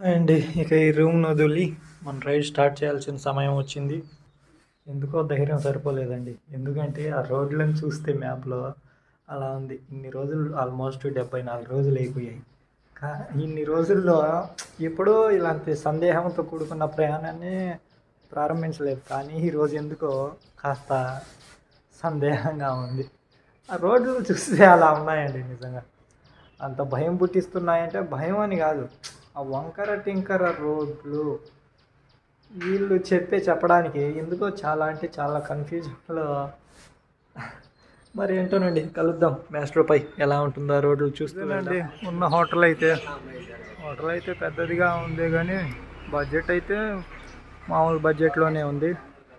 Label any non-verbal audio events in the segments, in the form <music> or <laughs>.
And. ఇక ఈ room వదిలి మనం రైడ్ స్టార్ట్ చేయాల్సిన సమయం వచ్చింది. ఎందుకో ధైర్యం సరిపోలేదండి. ఎందుకంటే ఆ రోడ్లను చూస్తే మ్యాప్లో అలా ఉంది. ఇన్ని రోజులు ఆల్మోస్ట్ డెబ్బై నాలుగు రోజులు అయిపోయాయి. కా ఇన్ని రోజుల్లో ఎప్పుడో ఇలాంటి సందేహంతో కూడుకున్న ప్రయాణాన్ని ప్రారంభించలేదు. కానీ ఈరోజు ఎందుకో కాస్త సందేహంగా ఉంది. ఆ రోడ్లు చూస్తే అలా ఉన్నాయండి నిజంగా. అంత భయం పుట్టిస్తున్నాయంటే భయం అని కాదు. ఆ వంకర టింకర రోడ్లు వీళ్ళు చెప్పే చెప్పడానికి ఎందుకో చాలా అంటే చాలా కన్ఫ్యూజన్లో మరి ఏంటోనండి కలుద్దాం. పై ఎలా ఉంటుందో ఆ రోడ్లు చూస్తుందండి ఉన్న హోటల్ అయితే. హోటల్ అయితే పెద్దదిగా ఉంది కానీ బడ్జెట్ అయితే మామూలు బడ్జెట్లోనే ఉంది.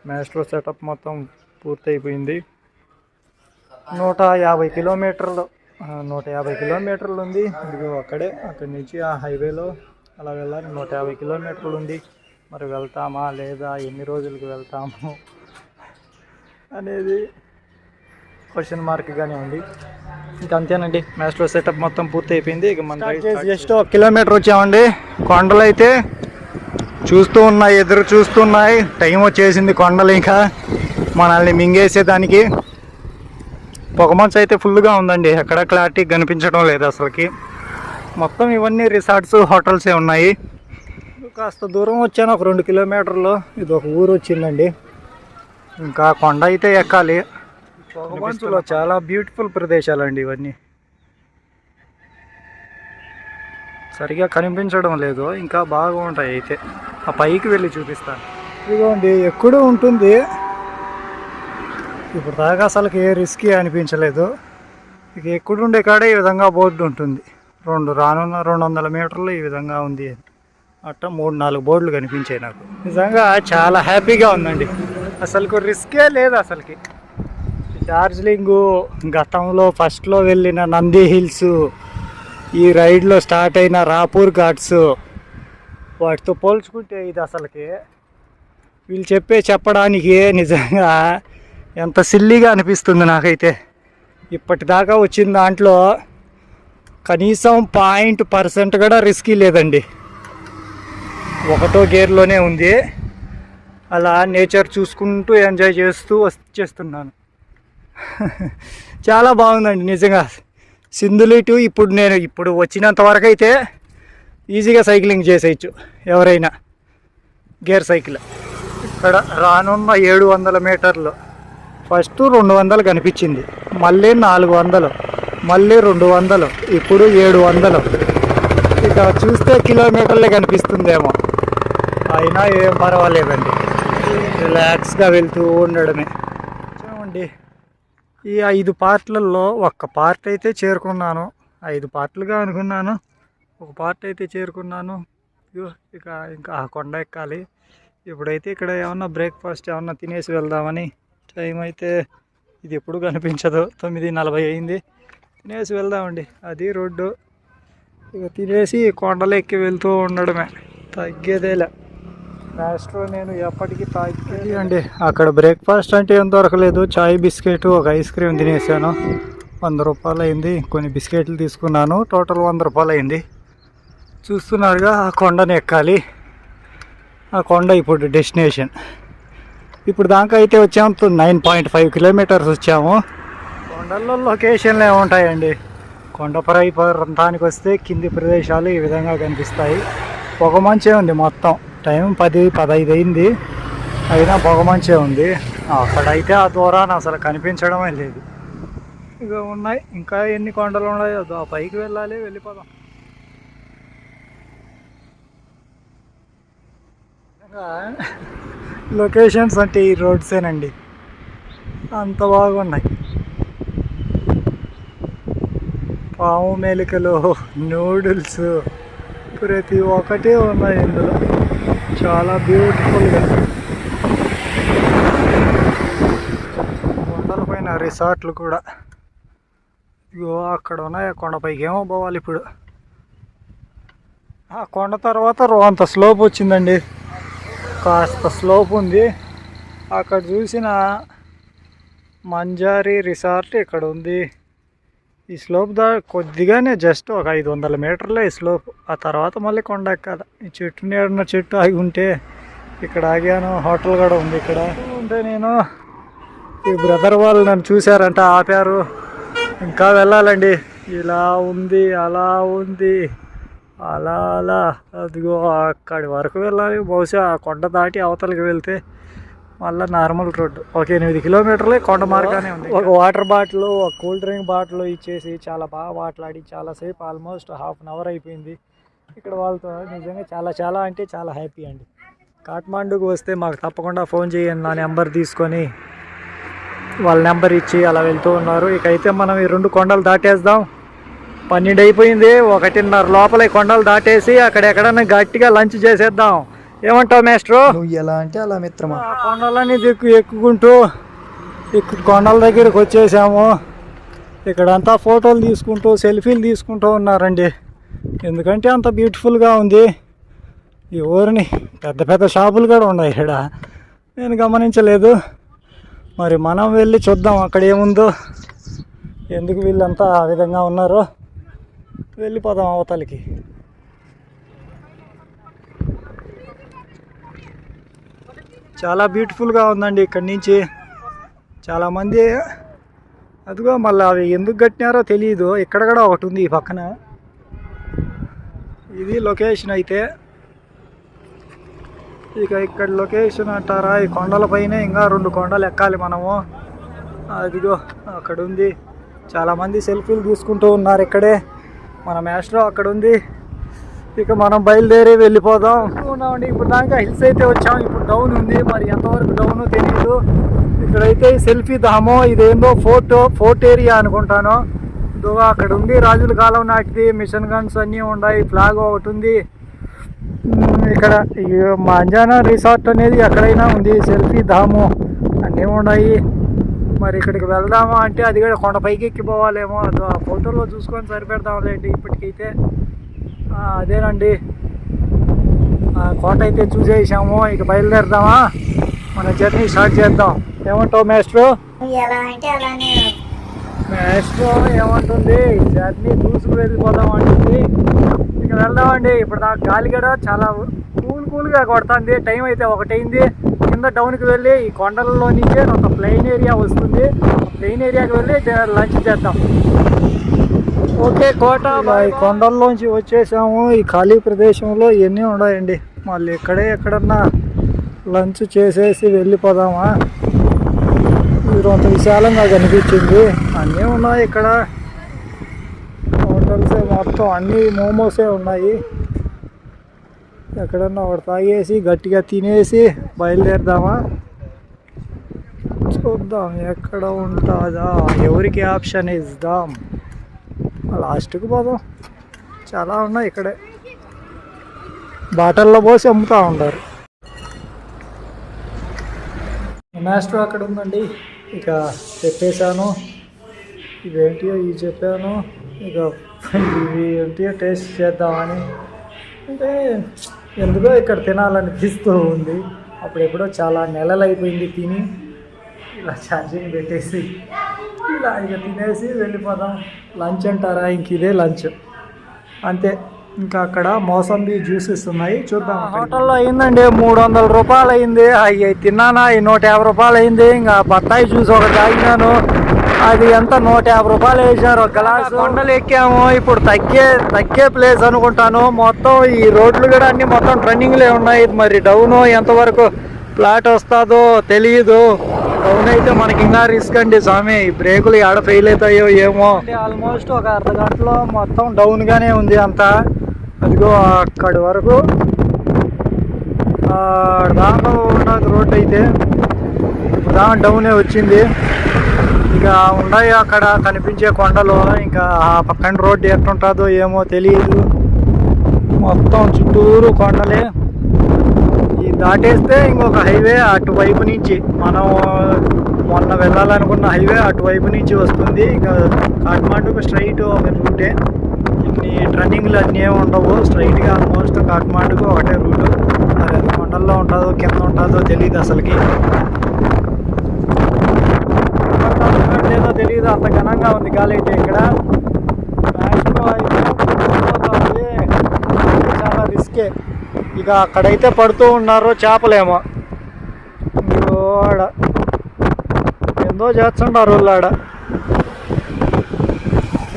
మ్యాస్ట్రో సెటప్ మొత్తం పూర్తయిపోయింది. నూట యాభై కిలోమీటర్లు నూట యాభై కిలోమీటర్లు ఉంది. ఇదిగో అక్కడే అక్కడి నుంచి ఆ హైవేలో అలా వెళ్ళాలి. నూట యాభై కిలోమీటర్లు ఉంది. మరి వెళ్తామా లేదా? ఎన్ని రోజులకు వెళ్తాము? అనేది క్వశ్చన్ మార్క్గానే ఉంది. ఇంకా అంతేనండి. మ్యాస్ట్రో సెటప్ మొత్తం పూర్తి అయిపోయింది ఇక మన జస్ట్ ఒక కిలోమీటర్ వచ్చామండి. కొండలు అయితే చూస్తూ ఉన్నాయి ఎదురు చూస్తున్నాయి టైం వచ్చేసింది కొండలు ఇంకా. మనల్ని మింగేసేదానికి. పొగమంచు అయితే ఫుల్గా ఉందండి. ఎక్కడ క్లారిటీ కనిపించడం లేదు అసలుకి. మొత్తం ఇవన్నీ రిసార్ట్స్ హోటల్సే ఉన్నాయి. కాస్త దూరం వచ్చాను ఒక రెండు కిలోమీటర్లు. ఇది ఒక ఊరు వచ్చిందండి. ఇంకా కొండ అయితే ఎక్కాలి. పొగమంచులో చాలా బ్యూటిఫుల్ ప్రదేశాలండి ఇవన్నీ. సరిగా కనిపించడం లేదు. ఇంకా బాగుంటాయి అయితే. ఆ పైకి వెళ్ళి చూపిస్తాను. ఇదిగోండి ఎక్కడో ఉంటుంది. ఇప్పుడు దాకా అసలుకి ఏ రిస్క్ అనిపించలేదు. ఇక ఎక్కడుండే కాడే ఈ విధంగా బోర్డు ఉంటుంది. రెండు రానున్న రెండు వందల మీటర్లు ఈ విధంగా ఉంది అని. అట్ట మూడు నాలుగు బోర్డులు కనిపించాయి నాకు. నిజంగా చాలా హ్యాపీగా ఉందండి. అసలుకు రిస్కే లేదు అసలుకి. డార్జిలింగు గతంలో ఫస్ట్లో వెళ్ళిన నంది హిల్స్ ఈ రైడ్లో స్టార్ట్ అయిన రాపూర్ ఘాట్స్ వాటితో పోల్చుకుంటే ఇది అసలుకి వీళ్ళు చెప్పే చెప్పడానికి నిజంగా ఎంత సిల్లీగా అనిపిస్తుంది నాకైతే. ఇప్పటిదాకా వచ్చిన దాంట్లో కనీసం పాయింట్ పర్సెంట్ కూడా రిస్కీ లేదండి. ఒకటో గేర్లోనే ఉంది. అలా నేచర్ చూసుకుంటూ ఎంజాయ్ చేస్తూ వచ్చేస్తున్నాను <laughs> చాలా బాగుందండి నిజంగా. సింధులిటు ఇప్పుడు నేను ఇప్పుడు వచ్చినంత వరకు అయితే ఈజీగా సైక్లింగ్ చేసేయచ్చు ఎవరైనా. Gear cycle. ఇక్కడ రానున్న ఏడు వందల మీటర్లు. ఫస్ట్ రెండు వందలు కనిపించింది మళ్ళీ నాలుగు వందలు మళ్ళీ రెండు వందలు ఇప్పుడు ఏడు వందలు. ఇక చూస్తే కిలోమీటర్లే కనిపిస్తుందేమో. అయినా ఏం పర్వాలేదండి. రిలాక్స్గా వెళ్తూ ఉండడమే. చూడండి ఈ ఐదు పార్ట్లలో ఒక్క పార్ట్ అయితే చేరుకున్నాను. ఐదు పార్ట్లుగా అనుకున్నాను. ఒక పార్ట్ అయితే చేరుకున్నాను. ఇక ఇంకా ఆ కొండ ఎక్కాలి. ఇప్పుడైతే ఇక్కడ ఏమన్నా బ్రేక్ఫాస్ట్ ఏమన్నా తినేసి వెళ్దామని టైం అయితే ఇది ఎప్పుడు కనిపించదు తొమ్మిది నలభై అయింది. తినేసి వెళ్దామండి. అది రోడ్డు. ఇక తినేసి కొండలు ఎక్కి వెళ్తూ ఉండడమే. తగ్గేదేలే. లాస్ట్లో నేను ఎప్పటికీ తాగేది అండి. అక్కడ బ్రేక్ఫాస్ట్ అంటే ఏం దొరకలేదు. చాయ్ బిస్కెట్ ఒక ఐస్ క్రీమ్ తినేసాను. వంద రూపాయలు అయింది. కొన్ని బిస్కెట్లు తీసుకున్నాను. టోటల్ వంద రూపాయలు అయింది. చూస్తున్నారుగా ఆ కొండని ఎక్కాలి. ఆ కొండ ఇప్పుడు డెస్టినేషన్ ఇప్పుడు దాకా అయితే వచ్చాము నైన్ పాయింట్ ఫైవ్ కిలోమీటర్స్ వచ్చాము. కొండల్లో లొకేషన్లు ఏముంటాయండి కొండపరై ప్రాంతానికి వస్తే కింది ప్రదేశాలు ఈ విధంగా కనిపిస్తాయి. పొగ మంచే ఉంది మొత్తం. టైం పది పదహైదు అయింది. అయినా పొగ మంచే ఉంది. అక్కడైతే ఆ దూరాన్ని అసలు కనిపించడమే లేదు. ఇక ఉన్నాయి. ఇంకా ఎన్ని కొండలు ఉన్నాయో ఆ పైకి వెళ్ళాలి వెళ్ళిపోదాం. లొకేషన్స్ అంటే ఈ రోడ్సేనండి. అంత బాగున్నాయి. పాము మేలికలు నూడిల్స్ ప్రతి ఒక్కటి ఉన్నాయి ఇందులో. చాలా బ్యూటిఫుల్గా. కొండల పైన రిసార్ట్లు కూడా. ఇగో అక్కడ ఉన్నాయి కొండపైకి ఏమో పోవాలి ఇప్పుడు. ఆ కొండ తర్వాత అంత స్లోప్ వచ్చిందండి. కాస్త స్లోప్ ఉంది. అక్కడ చూసిన మంజారి రిసార్ట్ ఇక్కడ ఉంది. ఈ స్లోప్ దా కొద్దిగానే జస్ట్ ఒక ఐదు వందల మీటర్లే ఈ స్లోప్ ఆ తర్వాత మళ్ళీ కొండ కదా ఈ చెట్టు నీడన చెట్టు ఆగి ఉంటే ఇక్కడ ఆగాను. హోటల్ కూడా ఉంది ఇక్కడ. ఉంటే నేను ఈ బ్రదర్ వాళ్ళు నన్ను చూశారంట ఆపారు. ఇంకా వెళ్ళాలండి. ఇలా ఉంది అలా ఉంది. అలా అలా. అదిగో అక్కడి వరకు వెళ్ళాలి. బహుశా ఆ కొండ దాటి అవతలకి వెళ్తే మళ్ళీ నార్మల్ రోడ్డు ఒక ఎనిమిది కిలోమీటర్లే కొండ మార్గానే ఉంది. ఒక వాటర్ బాటిల్ ఒక కూల్ డ్రింక్ బాటిల్ ఇచ్చేసి చాలా బాగా మాట్లాడి చాలాసేపు ఆల్మోస్ట్ హాఫ్ అన్ అవర్ అయిపోయింది. ఇక్కడ వాళ్ళతో నిజంగా చాలా చాలా అంటే చాలా హ్యాపీ అండి. కాఠ్మాండూకి వస్తే మాకు తప్పకుండా ఫోన్ చేయండి. నా నెంబర్ తీసుకొని వాళ్ళ నెంబర్ ఇచ్చి అలా వెళ్తూ ఉన్నారు. ఇక అయితే మనం ఈ రెండు కొండలు దాటేద్దాం. పన్నెండు అయిపోయింది ఒకటిన్నర లోపల కొండలు దాటేసి అక్కడ ఎక్కడన్నా గట్టిగా లంచ్ చేసేద్దాం. ఏమంటావు మేస్ట్రు? నువ్వు ఎలా అంటే అలా మిత్రమా? ఆ కొండలన్నీ దిక్కు ఎక్కుకుంటూ ఎక్కు కొండల దగ్గరికి వచ్చేసాము. ఇక్కడంతా ఫోటోలు తీసుకుంటూ సెల్ఫీలు తీసుకుంటూ ఉన్నారండి. ఎందుకంటే అంత బ్యూటిఫుల్గా ఉంది. ఈ ఊరిని పెద్ద పెద్ద షాపులు కూడా ఉన్నాయి ఇక్కడ. నేను గమనించలేదు. మరి మనం వెళ్ళి చూద్దాం అక్కడ ఏముందో. ఎందుకు వీళ్ళంతా ఆ విధంగా ఉన్నారో. వెళ్ళిపోదాం అవతలకి. చాలా బ్యూటిఫుల్గా ఉందండి ఇక్కడి నుంచి. చాలామంది అదిగో మళ్ళీ అవి ఎందుకు కట్టినారో తెలియదు ఇక్కడ కూడా ఒకటి ఉంది ఈ పక్కన. ఇది లొకేషన్ అయితే. ఇక ఇక్కడ లొకేషన్ అంటారా? ఈ కొండలపైనే ఇంకా రెండు కొండలు ఎక్కాలి మనము. అదిగో అక్కడ ఉంది. చాలామంది సెల్ఫీలు తీసుకుంటూ ఉన్నారు ఇక్కడే. మన మ్యాస్ట్రో అక్కడ ఉంది. ఇక మనం బయలుదేరి వెళ్ళిపోదాం. ఉన్నామండి ఇప్పుడు దాకా హిల్స్ అయితే వచ్చాం ఇప్పుడు డౌన్ ఉంది. మరి ఎంతవరకు డౌన్ తెలియదు ఇక్కడైతే సెల్ఫీ ధామో. ఇదేందో ఫోర్ట్ ఫోర్ట్ ఏరియా అనుకుంటాను. ఇదిగో అక్కడ ఉంది. రాజుల కాలం నాటిది. మిషన్ గన్స్ అన్నీ ఉన్నాయి. ఫ్లాగ్ ఒకటి ఉంది. ఇక్కడ మా అంజానా రిసార్ట్ అనేది ఎక్కడైనా ఉంది. సెల్ఫీ ధాము అన్నీ ఉన్నాయి. మరి ఇక్కడికి వెళ్దామా అంటే అది కూడా కొండ పైకి ఎక్కిపోవాలేమో. అది ఆ ఫోటోలో చూసుకొని సరిపెడదాంలేండి ఇప్పటికైతే. అదేనండి. కోట అయితే చూసేసాము. ఇక బయలుదేరదామా? మన జర్నీ స్టార్ట్ చేద్దాం. ఏమంటావు మేస్ట్రు? మేస్ట్రో ఏమంటుంది? జర్నీ దూసుకు వెళ్ళిపోదాం అంటుంది. ఇక వెళ్దామండి. ఇప్పుడు నాకు గాలి కూడా చాలా కూల్గా కొడుతుంది. టైం అయితే ఒకటైంది. కింద డౌన్కి వెళ్ళి ఈ కొండలలో నుంచే ఒక ప్లెయిన్ ఏరియా వస్తుంది. ప్లెయిన్ ఏరియాకి వెళ్ళి లంచ్ చేద్దాం. ఓకే కోట ఈ కొండల్లోంచి వచ్చేసాము. ఈ ఖాళీ ప్రదేశంలో ఇవన్నీ ఉన్నాయండి? మళ్ళీ ఇక్కడే ఎక్కడన్నా లంచ్ చేసేసి వెళ్ళిపోదామా? ఇది అంత విశాలంగా కనిపించింది. అన్నీ ఉన్నాయి ఇక్కడ. హోటల్స్ మొత్తం అన్ని మోమోసే ఉన్నాయి. ఎక్కడన్నా ఒకటి తాగేసి గట్టిగా తినేసి బయలుదేరదామా? చూద్దాం ఎక్కడ ఉంటుందా? ఎవరికి ఆప్షన్ ఇద్దాం? లాస్ట్కి పోదాం. చాలా ఉన్నాయి ఇక్కడే. బాటల్లో పోసి అమ్ముతూ ఉంటారు. మాస్టర్ అక్కడ ఉందండి. ఇక చెప్పేశాను. ఇవేంటియో ఇవి చెప్పాను. ఇక ఇవి ఏంటియో టేస్ట్ చేద్దామని. అంటే ఎందుకో ఇక్కడ తినాలనిపిస్తూ ఉంది. అప్పుడు ఎప్పుడో చాలా నెలలు అయిపోయింది తిని. ఇలా ఛార్జింగ్ పెట్టేసి ఇలా ఇక తినేసి వెళ్ళిపోదాం. లంచ్ అంటారా? ఇంక ఇదే లంచ్. అంతే. ఇంకా అక్కడ మోసంబి జ్యూసెస్ ఉన్నాయి. చూద్దాం హోటల్లో అయిందండి. మూడు వందల రూపాయలు అయింది అవి తిన్నానా? ఈ నూట యాభై రూపాయలు అయింది ఇంకా బత్తాయి జ్యూస్ ఒకటి తాగినాను. అది ఎంత? నూట యాభై రూపాయలు వేసారు ఒక గ్లాస్. కొండలు ఎక్కాము. ఇప్పుడు తగ్గే తగ్గే ప్లేస్ అనుకుంటాను. మొత్తం ఈ రోడ్లు కూడా అన్ని మొత్తం ట్రెండింగ్లే ఉన్నాయి. మరి డౌన్ ఎంతవరకు ఫ్లాట్ వస్తుందో తెలియదు డౌన్ అయితే మనకి ఇంకా రిస్క్ అండి స్వామి. ఈ బ్రేకులు ఆడ ఫెయిల్ అవుతాయో ఏమో. ఆల్మోస్ట్ ఒక అర్ధ గంటలో మొత్తం డౌన్ గానే ఉంది అంతా. అదిగో అక్కడి వరకు. దాకా ఉన్నది రోడ్ అయితే. దాకా డౌనే వచ్చింది. ఇక ఉన్నాయి అక్కడ కనిపించే కొండలు. ఇంకా ఆ పక్కన రోడ్డు ఎట్టుంటుందో ఏమో తెలియదు మొత్తం చుట్టూరు కొండలే. ఇది దాటేస్తే ఇంకొక హైవే అటువైపు నుంచి. మనం మొన్న వెళ్ళాలనుకున్న హైవే అటువైపు నుంచి వస్తుంది. ఇంకా కాట్మాండూకి స్ట్రైట్ ఒక రూటే. ఇన్ని టర్నింగ్లు అన్నీ ఏమి ఉండవు. స్ట్రైట్గా ఆల్మోస్ట్ కాఠ్మాండుకు ఒకటే రూటు. మరి అది కొండల్లో ఉంటుందో కింద ఉంటుందో తెలియదు అసలుకి. లేదో తెలియదు అంత ఘనంగా ఉంది గాలి అయితే ఇక్కడ. ఇంట్లో అయితే చాలా రిస్కే ఇక అక్కడైతే పడుతూ ఉన్నారు చేపలేమో. ఆడ ఎంతో చేస్తుంటారు వాళ్ళు ఆడ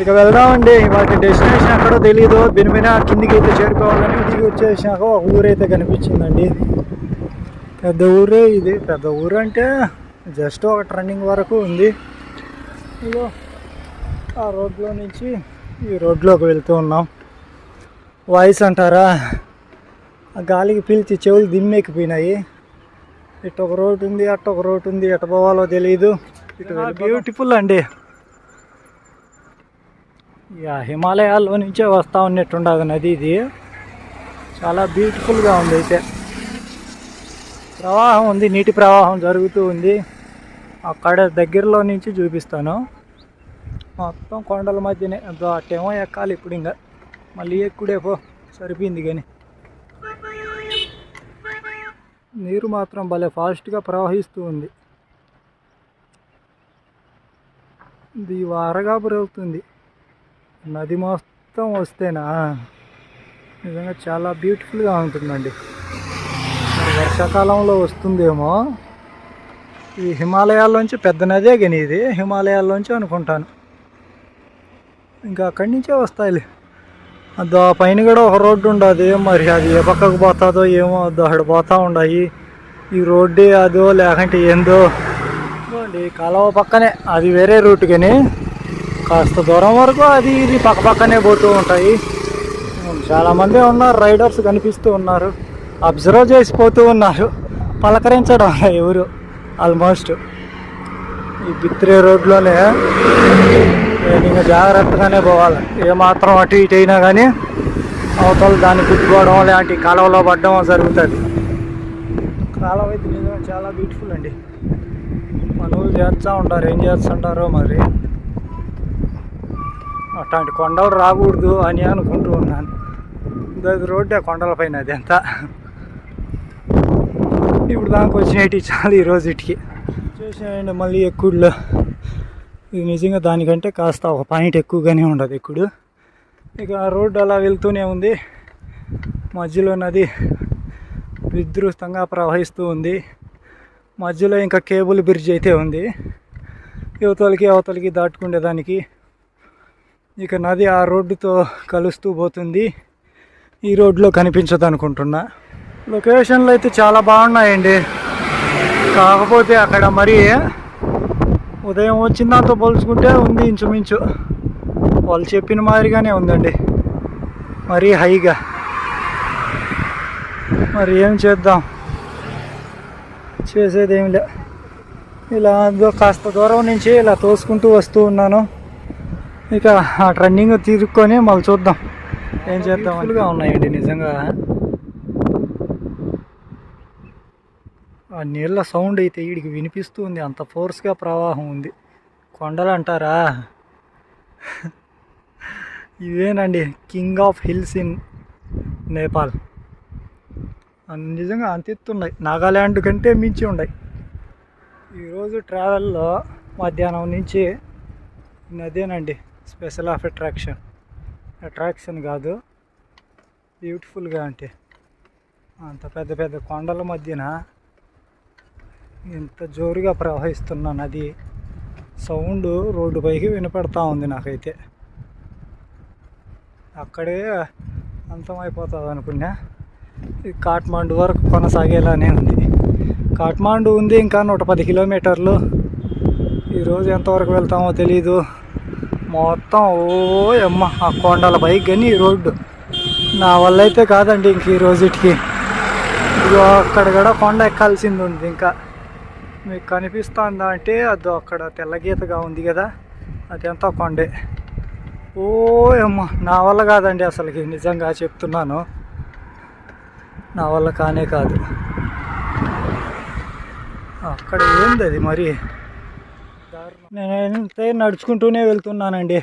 ఇక వెళ్దామండి. వాటి డెస్టినేషన్ ఎక్కడో తెలియదు బినిమిన కిందికి అయితే చేరుకోవాలని ఇంటికి వచ్చేసినాక ఒక ఊరైతే కనిపించిందండి. పెద్ద ఊరే ఇది. పెద్ద ఊరు అంటే జస్ట్ ఒక ట్రెండింగ్ వరకు ఉంది. ఇగో ఆ రోడ్లో నుంచి ఈ రోడ్లోకి వెళ్తూ ఉన్నాం. వాయిస్ అంటారా? ఆ గాలికి పీల్చి చెవులు దిమ్మెక్కిపోయినాయి ఇటు ఒక రోడ్ ఉంది అటు ఒక రోడ్ ఉంది ఎటు పోవాలో తెలియదు ఇటు బ్యూటిఫుల్ అండి. ఇక హిమాలయాల్లో నుంచే వస్తూ ఉన్నట్టుండదు నది ఇది. చాలా బ్యూటిఫుల్గా ఉంది అయితే. ప్రవాహం ఉంది నీటి ప్రవాహం జరుగుతూ ఉంది. అక్కడ దగ్గరలో నుంచి చూపిస్తాను. మొత్తం కొండల మధ్యనే. అదో అట్టేమో ఎక్కాలి ఇప్పుడు ఇంకా. మళ్ళీ ఎక్కుడే పో సరిపోయింది కానీ. నీరు మాత్రం భలే ఫాస్ట్గా ప్రవహిస్తూ ఉంది. ఇది వారగా పెరుగుతుంది నది మొత్తం వస్తేనా? నిజంగా చాలా బ్యూటిఫుల్గా ఉంటుందండి. వర్షాకాలంలో వస్తుందేమో? ఈ హిమాలయాల్లోంచి పెద్ద నదే కానీ ఇది. హిమాలయాల్లోంచి అనుకుంటాను. ఇంకా అక్కడి నుంచే వస్తాయి దా పైన కూడా ఒక రోడ్డు ఉండదు. మరి అది ఏ పక్కకు పోతుందో ఏమో దాడు అక్కడ ఉండయి. ఈ రోడ్డే అదో లేకంటే ఏందో. ఇదిగోండి కాలువ పక్కనే. అది వేరే రూట్ కానీ కాస్త దూరం వరకు అది ఇది పక్క పక్కనే పోతూ ఉంటాయి. చాలామంది ఉన్నారు రైడర్స్ కనిపిస్తూ ఉన్నారు. అబ్జర్వ్ చేసిపోతూ ఉన్నారు. పలకరించడం ఎవరు. ఆల్మోస్ట్ ఈ బిత్రే రోడ్లోనే నేను ఇంకా జాగ్రత్తగానే పోవాలి. ఏమాత్రం అటు ఇటు అయినా కానీ అవతల దాన్ని గుద్దుకోవడం లాంటి కాలువలో పడడం జరుగుతుంది. కాలువ అయితే నిజంగా చాలా బ్యూటిఫుల్ అండి. పనులు చేస్తూ ఉంటారు. ఏం చేస్తుంటారో మరి. అట్లాంటి కొండలు రాకూడదు అని అనుకుంటూ ఉన్నాను. అది రోడ్డే కొండలపైన అది అంతా ఇప్పుడు దాకా వచ్చినట్టు చాలు ఈరోజు ఇటుకి. చూసేయండి మళ్ళీ ఎక్కుడులో ఇది నిజంగా దానికంటే కాస్త ఒక పాయింట్ ఎక్కువగానే ఉండదు ఎక్కుడు ఇక ఆ రోడ్డు అలా వెళ్తూనే ఉంది. మధ్యలో నది విద్రుతంగా ప్రవహిస్తూ ఉంది. మధ్యలో ఇంకా కేబుల్ బ్రిడ్జ్ అయితే ఉంది. యువతలకి అవతలకి దాటుకునేదానికి ఇక నది ఆ రోడ్డుతో కలుస్తూ పోతుంది. ఈ రోడ్లో కనిపించదు అనుకుంటున్నా లొకేషన్లు అయితే చాలా బాగున్నాయండి. కాకపోతే అక్కడ మరి ఉదయం వచ్చిన దాంతో పోల్చుకుంటే ఉంది ఇంచుమించు. వాళ్ళు చెప్పిన మాదిరిగానే ఉందండి. మరీ హైగా. మరి ఏం చేద్దాం? చేసేది ఏం లే. ఇలా కాస్త దూరం నుంచి ఇలా తోసుకుంటూ వస్తూ ఉన్నాను. ఇక ఆ ట్రెండింగ్ తీరుకొని మళ్ళీ చూద్దాం. ఏం చేద్దాం? ఫుల్గా ఉన్నాయండి నిజంగా. ఆ నీళ్ళ సౌండ్ అయితే వీడికి వినిపిస్తుంది. అంత ఫోర్స్గా ప్రవాహం ఉంది. కొండలు అంటారా ఇవేనండి king of hills in Nepal. నిజంగా అంత ఉన్నాయి. నాగాల్యాండ్ కంటే మించి ఉన్నాయి. ఈరోజు ట్రావెల్లో మధ్యాహ్నం నుంచి నదేనండి స్పెషల్ ఆఫ్ అట్రాక్షన్. అట్రాక్షన్ కాదు బ్యూటిఫుల్గా అంటే. అంత పెద్ద పెద్ద కొండల మధ్యన ఎంత జోరుగా ప్రవహిస్తున్న నది సౌండ్ రోడ్డు పైకి వినపడతా ఉంది నాకైతే. అక్కడే అంతమైపోతుంది అనుకున్నా. ఈ కాట్మాండు వరకు కొనసాగేలానే ఉంది. కాట్మాండు ఉంది ఇంకా నూట పది కిలోమీటర్లు. ఈరోజు ఎంతవరకు వెళ్తామో తెలీదు. మొత్తం ఓ అమ్మ ఆ కొండల పైకి కానీ ఈ రోడ్డు. నా వల్ల అయితే కాదండి ఇంక ఈ రోజుటికి అక్కడ కూడా కొండ ఎక్కాల్సింది ఉంది ఇంకా. మీకు కనిపిస్తుందా అంటే అది అక్కడ తెల్లగీతగా ఉంది కదా అది ఎంత కొండే. ఓ అమ్మ నా వల్ల కాదండి అసలుకి నిజంగా చెప్తున్నాను. నా వల్ల కానే కాదు. అక్కడ ఏంది అది మరి? నేనైతే నడుచుకుంటూనే వెళ్తున్నానండి.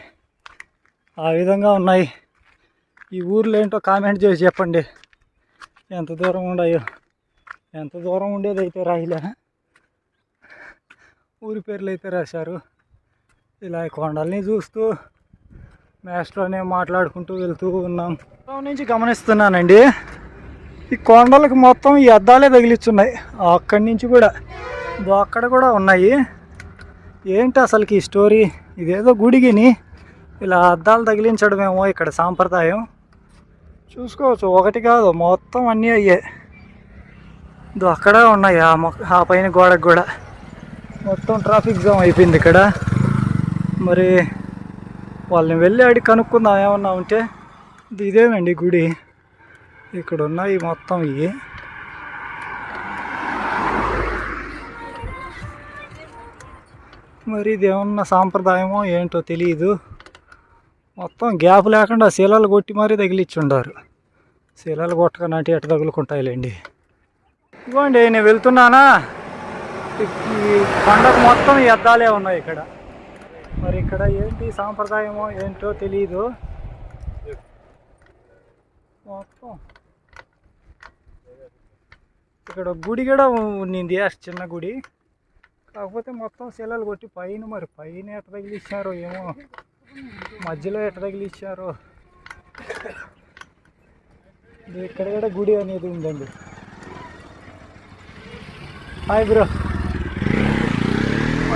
ఆ విధంగా ఉన్నాయి. ఈ ఊర్లో ఏంటో కామెంట్ చేసి చెప్పండి. ఎంత దూరం ఉండయో. ఎంత దూరం ఉండేది అయితే రాయిలే ఊరి పేర్లు అయితే రాశారు. ఇలా ఈ కొండల్ని చూస్తూ మ్యాచ్లోనే మాట్లాడుకుంటూ వెళ్తూ ఉన్నాం. నుంచి గమనిస్తున్నానండి ఈ కొండలకు మొత్తం ఈ అద్దాలే తగిలిచ్చున్నాయి. అక్కడి నుంచి కూడా ఇదో అక్కడ కూడా ఉన్నాయి. ఏంటి అసలుకి ఈ స్టోరీ? ఇదేదో గుడిగిని ఇలా అద్దాలు తగిలించడమేమో ఇక్కడ సాంప్రదాయం. చూసుకోవచ్చు ఒకటి కాదు మొత్తం అన్నీ అయ్యాయి ఇదో అక్కడే ఉన్నాయి ఆ మొక్క ఆ పైన గోడకు కూడా. మొత్తం ట్రాఫిక్ జామ్ అయిపోయింది ఇక్కడ. మరి వాళ్ళని వెళ్ళి అడిగి కనుక్కుందాం ఏమన్నా ఉంటే. ఇదేనండి గుడి. ఇక్కడ ఉన్నాయి మొత్తం ఇవి. మరి ఇది ఏమన్నా సాంప్రదాయమో ఏంటో తెలియదు మొత్తం గ్యాప్ లేకుండా శీలాలు కొట్టి మరీ తగిలిచ్చుండారు. శీలాలు కొట్టక నాటి ఎట తగులుకుంటాయిలేండి. ఇవ్వండి నేను వెళ్తున్నానా? పండగ మొత్తం ఈ అద్దాలే ఉన్నాయి ఇక్కడ. మరి ఇక్కడ ఏంటి సాంప్రదాయమో ఏంటో తెలీదు. మొత్తం. ఇక్కడ గుడి కూడా ఉన్నింది చిన్న గుడి. కాకపోతే మొత్తం శిలలు కొట్టి పైన మరి పైన ఎట తగిలిచ్చారో ఏమో. మధ్యలో ఎట తగిలిచ్చారో. ఇక్కడ కూడా గుడి అనేది ఉందండి. Hi bro.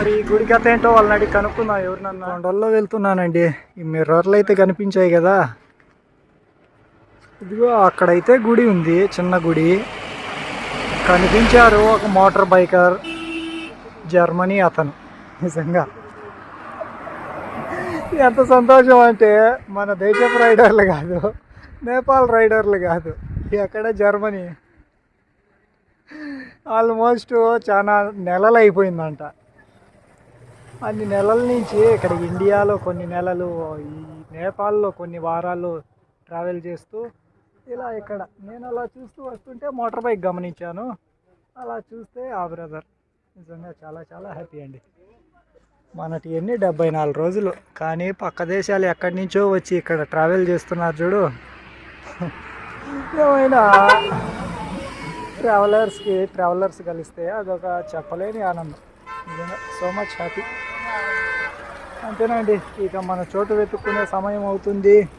మరి ఈ గుడి కథ ఏంటో వాళ్ళని అడిగి కనుక్కున్నా ఎవరు నన్ను కొండల్లో వెళ్తున్నానండి. ఈ మిర్రర్లు అయితే కనిపించాయి కదా. ఇదిగో అక్కడైతే గుడి ఉంది చిన్న గుడి. కనిపించారు ఒక మోటార్ బైకర్ జర్మనీ అతను నిజంగా. ఎంత సంతోషం అంటే మన దేశపు రైడర్లు కాదు నేపాల్ రైడర్లు కాదు ఎక్కడ జర్మనీ. ఆల్మోస్ట్ చాలా నెలలు అయిపోయిందంట. అన్ని నెలల నుంచి ఇక్కడ ఇండియాలో కొన్ని నెలలు ఈ నేపాల్లో కొన్ని వారాలు ట్రావెల్ చేస్తూ ఇలా ఇక్కడ. నేను అలా చూస్తూ వస్తుంటే మోటార్ బైక్ గమనించాను. అలా చూస్తే ఆ బ్రదర్ నిజంగా చాలా చాలా హ్యాపీ అండి. మనటి ఎన్ని డెబ్బై నాలుగు రోజులు. కానీ పక్క దేశాలు ఎక్కడి నుంచో వచ్చి ఇక్కడ ట్రావెల్ చేస్తున్నారు చూడు. ఏమైనా ట్రావెలర్స్కి ట్రావెలర్స్ కలిస్తే అదొక చెప్పలేని ఆనందం. నిజంగా సో మచ్ హ్యాపీ అంతేనండి. ఇక మన చోటు వెతుక్కునే సమయం అవుతుంది.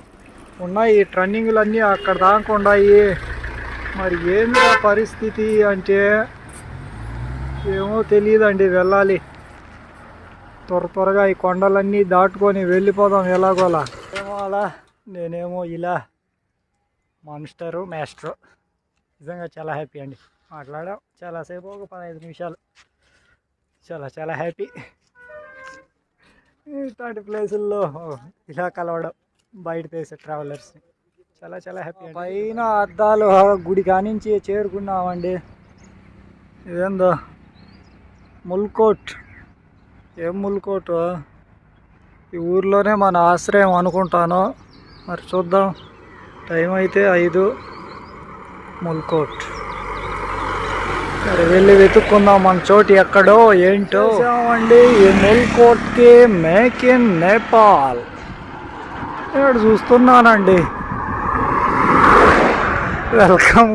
ఉన్నాయి ట్రన్నింగ్లన్నీ అక్కడ దాకా ఉన్నాయి. మరి ఏంది పరిస్థితి అంటే ఏమో తెలియదండి వెళ్ళాలి. త్వర త్వరగా ఈ కొండలన్నీ దాటుకొని వెళ్ళిపోదాం ఎలాగోలా. ఏమో అలా నేనేమో ఇలా మాన్స్టరు మాస్టరు. నిజంగా చాలా హ్యాపీ అండి. మాట్లాడాం చాలాసేపు ఒక పదహైదు నిమిషాలు. చాలా చాలా హ్యాపీ. ఇట్లాంటి ప్లేసుల్లో ఇలా కలవడం బయట దేశ ట్రావెలర్స్ని చాలా చాలా హ్యాపీ పైన అద్దాలు గుడి కానించి చేరుకున్నామండి. ఇదేందో? ముల్కోట్. ఏం ముల్కోట్? ఈ ఊర్లోనే మన ఆశ్రయం అనుకుంటాను. మరి చూద్దాం. టైం అయితే ఐదు. ముల్కోట్. మరి వెళ్ళి వెతుక్కుందాం. మన చోటు ఎక్కడో ఏంటో. అండి ఈ ముల్కోట్కి మేక్ ఇన్ నేపాల్. ఇక్కడ చూస్తున్నానండి. Welcome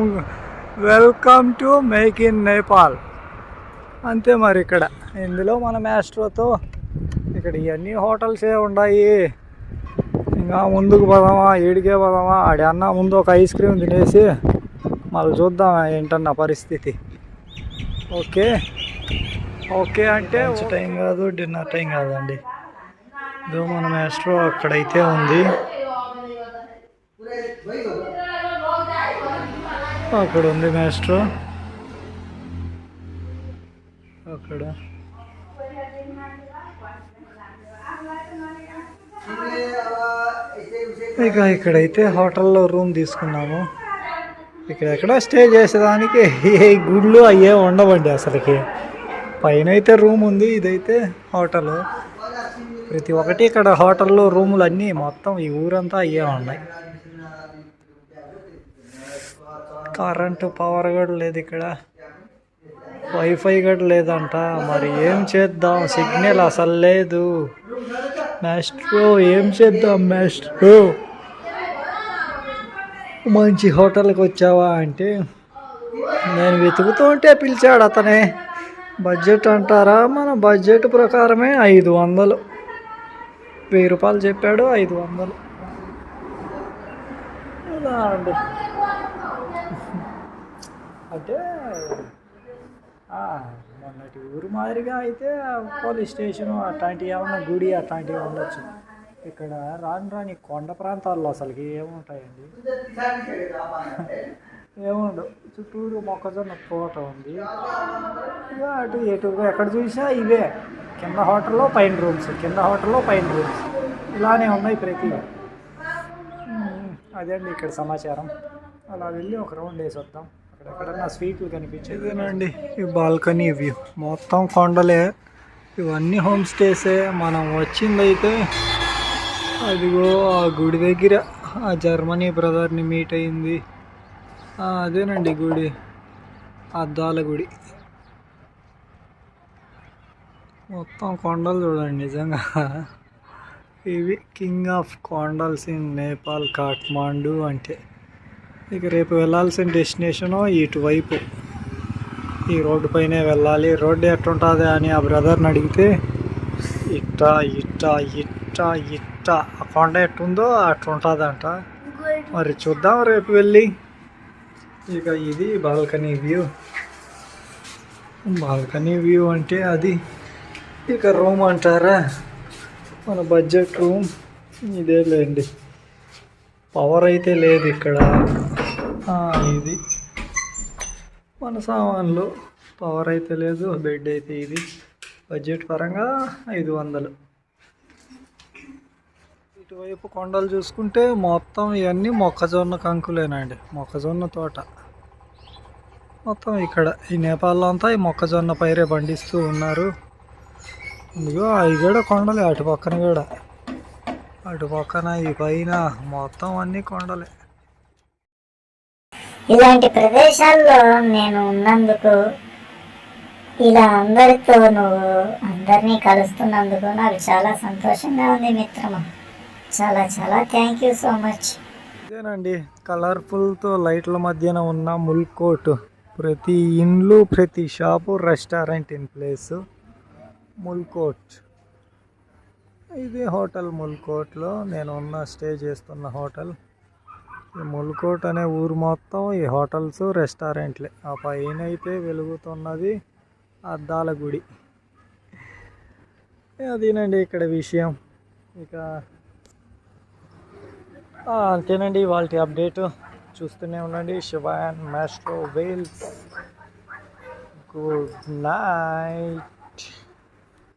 welcome to make in Nepal. అంతే మరి ఇక్కడ. ఇందులో మన మ్యాస్ట్రోతో ఇక్కడ ఇవన్నీ హోటల్సే ఉన్నాయి ఇంకా ముందుకు పోదామా ఏడికే పోదామా? ఆడి అన్న ముందు ఒక ఐస్ క్రీమ్ తినేసి మళ్ళీ చూద్దాం ఏంటన్న పరిస్థితి. ఓకే. ఓకే అంటే టైం కాదు డిన్నర్ టైం కాదండి. ఇదో మన మ్యాస్ట్రో అక్కడైతే ఉంది. అక్కడ ఉంది మ్యాస్ట్రో అక్కడ. ఇక ఇక్కడైతే హోటల్లో రూమ్ తీసుకున్నాము. ఇక్కడ ఎక్కడ స్టే చేసేదానికి ఏ గుళ్ళు అయ్యే ఉండవండి అసలుకి. పైన అయితే రూమ్ ఉంది ఇదైతే హోటల్. ప్రతి ఒక్కటి ఇక్కడ హోటల్లో రూములు అన్నీ మొత్తం ఈ ఊరంతా అయ్యే ఉన్నాయి. కరెంటు పవర్ కూడా లేదు ఇక్కడ. వైఫై కూడా లేదంట. మరి ఏం చేద్దాం? సిగ్నల్ అసలు లేదు. మాస్ట్రో ఏం చేద్దాం? మాస్ట్రో మంచి హోటల్కి వచ్చావా అంటే నేను వెతుకుతూ ఉంటే పిలిచాడు అతనే. బడ్జెట్ అంటారా? మన బడ్జెట్ ప్రకారమే ఐదు వందలు. వెయ్యి రూపాయలు చెప్పాడు ఐదు వందలు. అలా అండి? అంటే మొన్నటి ఊరు మాదిరిగా అయితే పోలీస్ స్టేషను అట్లాంటివి ఏమన్నా గుడి అట్లాంటివి ఉండొచ్చు. ఇక్కడ రాను రాని కొండ ప్రాంతాల్లో అసలుకి ఏముంటాయండి? ఏముండవు. చుట్టూరు మొక్కజొన్న తోట ఉంది. అటు ఎటు ఎక్కడ చూసినా ఇవే. కింద హోటల్లో పైన రూమ్స్ కింద హోటల్లో పైన రూమ్స్. ఇలానే ఉన్నాయి ప్రతి. అదే అండి ఇక్కడ సమాచారం. అలా వెళ్ళి ఒక రౌండ్ వేసి వద్దాం. అక్కడెక్కడన్నా స్వీట్లు కనిపించేది ఇదేనండి ఈ బాల్కనీ వ్యూ. మొత్తం కొండలే. ఇవన్నీ హోమ్ స్టేసే. మనం వచ్చిందైతే అదిగో ఆ గుడి దగ్గర ఆ జర్మనీ బ్రదర్ని మీట్ అయింది. అదేనండి గుడి. అద్దాల గుడి. మొత్తం కొండలు చూడండి నిజంగా. ఇవి కింగ్ ఆఫ్ కొండల్స్ ఇన్ నేపాల్ కాఠ్మాండు అంటే. ఇక రేపు వెళ్ళాల్సిన డెస్టినేషను ఇటువైపు. ఈ రోడ్డు పైనే వెళ్ళాలి. రోడ్డు ఎట్టుంటుంది అని ఆ బ్రదర్ని అడిగితే ఇట్ట ఇట్ట ఇట్టా ఇట్ట ఆ కొండ ఎట్టుందో అట్టుంటుందంట మరి చూద్దాం రేపు వెళ్ళి. ఇక ఇది బాల్కనీ వ్యూ. బాల్కనీ వ్యూ అంటే అది. ఇక రూమ్ అంటారా? మన బడ్జెట్ రూమ్. ఇదే లేండి. పవర్ అయితే లేదు ఇక్కడ. ఇది. మన సామాన్లు. పవర్ అయితే లేదు. బెడ్ అయితే ఇది. బడ్జెట్ పరంగా ఐదు వందలు. ఇటువైపు కొండలు చూసుకుంటే మొత్తం ఇవన్నీ మొక్కజొన్న కంకులేనండి. మొక్కజొన్న తోట. మొత్తం ఇక్కడ ఈ నేపాల్లో అంతా ఈ మొక్కజొన్న పైరే పండిస్తూ ఉన్నారు. ఇదిగో అవి కూడా కొండలే అటు పక్కన కూడా. అటు పక్కన ఈ పైన మొత్తం అన్ని కొండలే. ఇలాంటి ప్రదేశాల్లో నేను ఉన్నందుకు ఇలా అందరితో నువ్వు అందరినీ కలుస్తున్నందుకు నాకు చాలా సంతోషంగా ఉంది మిత్రమా. చాలా చాలా థ్యాంక్ యూ సో మచ్ ఇదేనండి కలర్ఫుల్తో లైట్ల మధ్యన ఉన్న ముల్కోట్. ప్రతి ఇండ్లు ప్రతి shop restaurant in place Mulkot. ఇది హోటల్ ముల్కోట్లో నేను ఉన్న స్టే చేస్తున్న హోటల్. ఈ ముల్కోట్ అనే ఊరు మొత్తం ఈ హోటల్స్ రెస్టారెంట్లే ఆ పైన అయితే వెలుగుతున్నది అద్దాల గుడి అదేనండి ఇక్కడ విషయం. ఇక అంతేనండి వాళ్ళ అప్డేట్ చూస్తూనే ఉండండి. శివాన్ మాస్ట్రో వేల్స్ గుడ్ నైట్.